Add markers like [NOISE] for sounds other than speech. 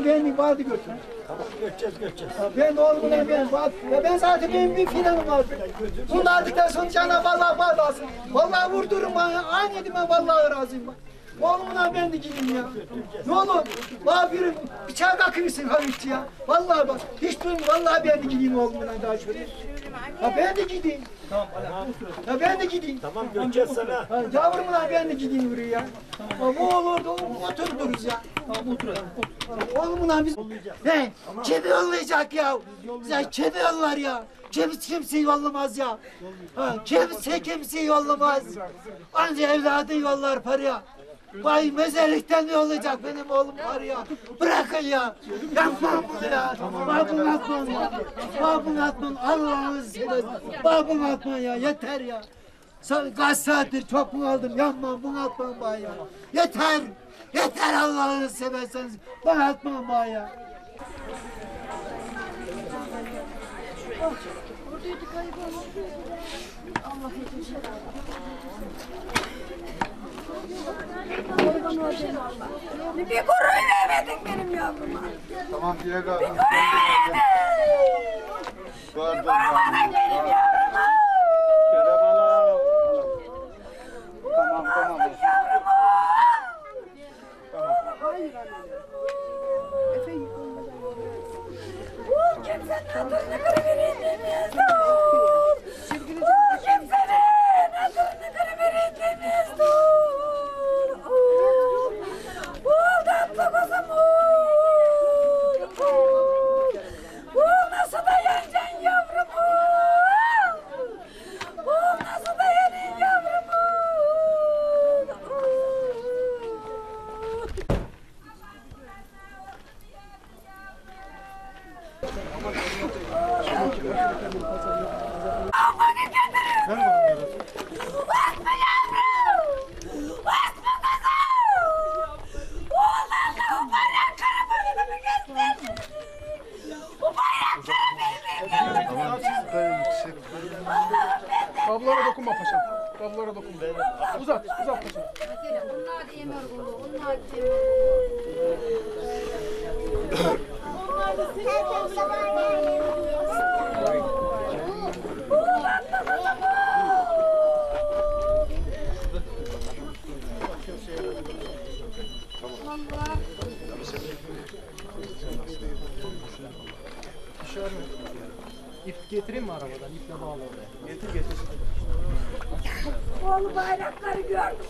oğlumla beni vardı götür. Tamam göçeceğiz. Ya Ben oğlumla ben var. Ya ben zaten benim bir planım var. Bunu aldıktan sonra Cenab-ı Allah bağlasın. Vallahi vurdurun bana. Aynı ben vallahi razıyım. bak. Ben de gideyim ya. Ne olur. Bana bir bıçağı kakırsın hafifçe ya. Vallahi bak. Hiç duyma. Vallahi ben de gideyim oğlumla daha şöyle. Ya ben de gideyim. Ya ben de gideyim. Tamam göçeceğiz sana. Ha, Yavrumla ben de gideyim buraya ya. Ya bu olur da oturduruz ya. Oğlumla biz... Ne? Kimi yollayacak ya? Ya kimi yollar ya? Kimse kimseyi yollamaz ya. Ha, kimse kimseyi yollamaz. Anca evladı yollar paraya. Vay mezarlıktan yollayacak benim oğlum var ya. Bırakın ya. Yapmam bunu ya. Babın atman ya. Babın atman. Allah'ını seversen. Babın atman ya. Yeter ya. Sen kaç saattir çok aldım? Yapmam bunu atmam bana ya. Yeter. Yeter Allah'ını severseniz. Bana atmam bana ya. Bir kuruyu vermedin benim yavruma. Tamam yine kaldım. Gördüm. Vuramadın benim yavruma. Tamam tamam. Yavrumu. Bu kimsenin adını kırıverin demiyorsun. Bu kimsenin adını kırıverin demiyorsun. Bu tatlı kızım. Bu nasıl da yeneceksin yavrumu? Bu nasıl da yenin yavrumu? Basma yavrum! Basma kızım! Oğlanla o bayrakları boyunu mu göster? O. Siz kayın. Kablolara dokunma paşam. Kablolara dokunma. Uzat, uzat paşam. Onlar da yemiyor bunu. Onlar da yemiyor. [LAUGHS] İp getireyim mi arabadan? İple bağla oraya. Getir getir. Oğlu bayrakları gördüm.